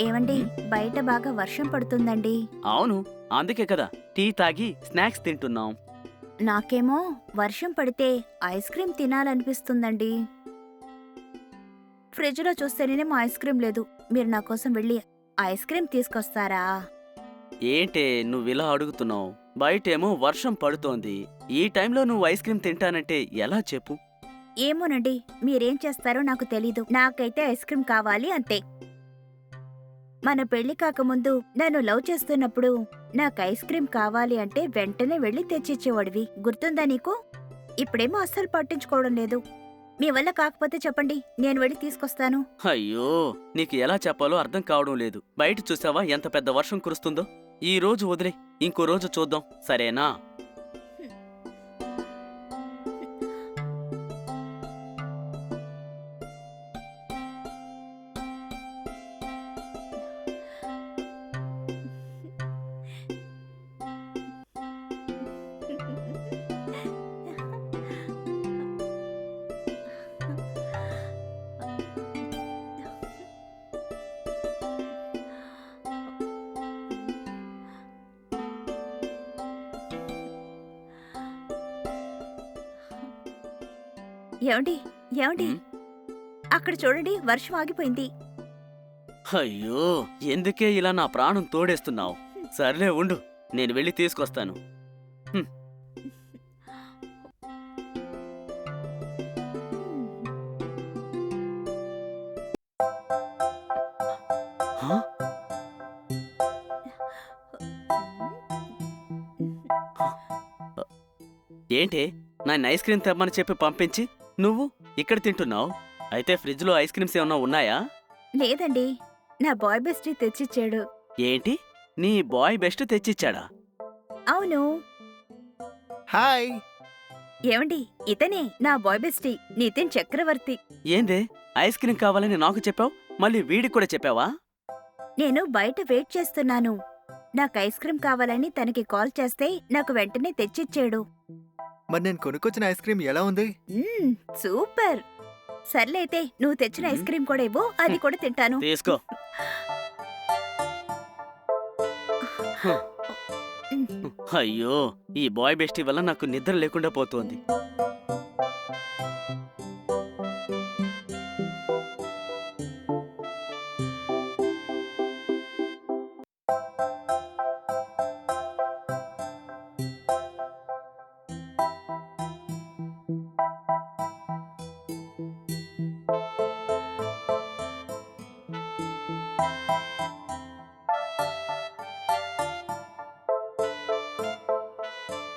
ఏమండి బయట బాగా వర్షం పడుతుందండి. అవును అందుకే కదా టీ తాగి స్నాక్స్ తింటున్నాం. నాకేమో వర్షం పడితే ఐస్ క్రీం తినాలనిపిస్తుందండి. ఫ్రిడ్జ్లో చూస్తేనేమో ఐస్ క్రీం లేదు. మీరు నా కోసం వెళ్ళి ఐస్ క్రీం తీసుకొస్తారా? ఏంటే నువ్వు ఇలా అడుగుతున్నావు? బయటేమో వర్షం పడుతోంది. ఈ టైంలో నువ్వు ఐస్ క్రీమ్ తింటానంటే ఎలా చెప్పు? ఏమోనండి మీరేం చేస్తారో నాకు తెలీదు. నాకైతే ఐస్ క్రీం కావాలి అంతే. మన పెళ్ళి కాకముందు నన్ను లవ్ చేస్తున్నప్పుడు నాకు ఐస్ క్రీమ్ కావాలి అంటే వెంటనే వెళ్ళి తెచ్చిచ్చేవాడివి. గుర్తుందా నీకు? ఇప్పుడేమో అస్సలు పట్టించుకోవడం లేదు. మీ వల్ల కాకపోతే చెప్పండి నేను వెళ్ళి తీసుకొస్తాను. అయ్యో నీకు ఎలా చెప్పాలో అర్థం కావడం లేదు. బయట చూసావా ఎంత పెద్ద వర్షం కురుస్తుందో? ఈ రోజు వదిలే ఇంకో రోజు చూద్దాం. సరేనా? ఏమండి? ఏమండి. అక్కడ చూడండి వర్షం ఆగిపోయింది. అయ్యో ఎందుకే ఇలా నా ప్రాణం తోడేస్తున్నావు? సర్లే ఉండు. నేను వెళ్ళి తీసుకొస్తాను? ఏంటి? నన్ను ఐస్ క్రీమ్ తెమ్మని చెప్పి పంపించి నువ్వు ఇక్కడ తింటున్నావు? అయితే ఫ్రిడ్జ్లో ఐస్ క్రీమ్స్ ఏమన్నా ఉన్నాయా? లేదండి. నా బాయ్ బెస్టీ తెచ్చిచ్చాడు. ఏంటి? నీ బాయ్ బెస్ట్ తెచ్చిచ్చాడా? అవును. హాయ్. ఏమండి? ఇతనే నా బాయ్ బెస్టీ నితిన్ చక్రవర్తి. ఏందే? ఐస్ క్రీమ్ కావాలని నాకు చెప్పావు? మళ్ళీ వీడికి కూడా చెప్పావా? నేను బయట వెయిట్ చేస్తున్నాను. నాకు ఐస్ క్రీం కావాలని తనకి కాల్ చేస్తే నాకు వెంటనే తెచ్చిచ్చాడు. మరి నేను కొనుక్కొచ్చిన ఐస్ క్రీమ్ ఎలా ఉంది? మ్మ్, సూపర్. సర్లే అయితే నువ్వు తెచ్చిన ఐస్ క్రీం కూడా ఇవ్వు అది కూడా తింటాను. తీసుకో. అయ్యో ఈ బాయ్ బెస్టీ వల్ల నాకు నిద్ర లేకుండా పోతోంది.